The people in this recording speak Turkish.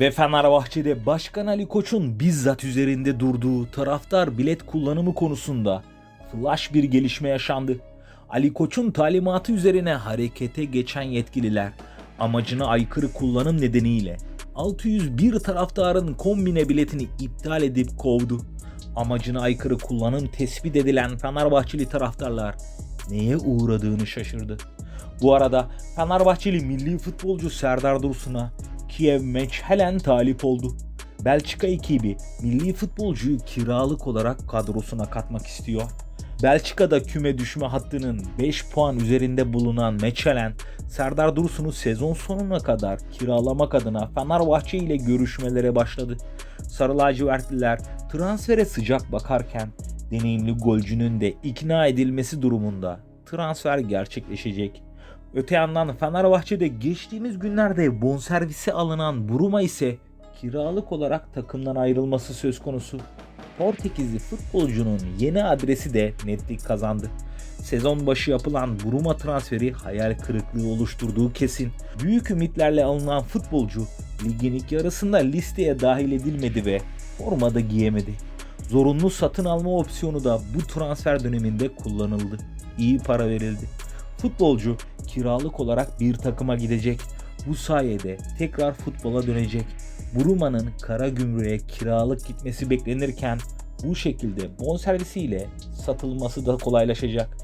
Ve Fenerbahçe'de Başkan Ali Koç'un bizzat üzerinde durduğu taraftar bilet kullanımı konusunda flash bir gelişme yaşandı. Ali Koç'un talimatı üzerine harekete geçen yetkililer amacına aykırı kullanım nedeniyle 601 taraftarın kombine biletini iptal edip kovdu. Amacına aykırı kullanım tespit edilen Fenerbahçeli taraftarlar neye uğradığını şaşırdı. Bu arada Fenerbahçeli milli futbolcu Serdar Dursun'a Kiev Meçhelen talip oldu. Belçika ekibi milli futbolcuyu kiralık olarak kadrosuna katmak istiyor. Belçika'da küme düşme hattının 5 puan üzerinde bulunan Meçhelen, Serdar Dursun'u sezon sonuna kadar kiralamak adına Fenerbahçe ile görüşmelere başladı. Sarı lacivertliler transfere sıcak bakarken deneyimli golcünün de ikna edilmesi durumunda transfer gerçekleşecek. Öte yandan Fenerbahçe'de geçtiğimiz günlerde bonservisi alınan Buruma ise kiralık olarak takımdan ayrılması söz konusu. Portekizli futbolcunun yeni adresi de netlik kazandı. Sezon başı yapılan Buruma transferi hayal kırıklığı oluşturduğu kesin. Büyük ümitlerle alınan futbolcu ligin ilk yarısında listeye dahil edilmedi ve formada giyemedi. Zorunlu satın alma opsiyonu da bu transfer döneminde kullanıldı. İyi para verildi. Futbolcu kiralık olarak bir takıma gidecek. Bu sayede tekrar futbola dönecek. Buruma'nın kara gümrüğe kiralık gitmesi beklenirken bu şekilde bonservisiyle satılması da kolaylaşacak.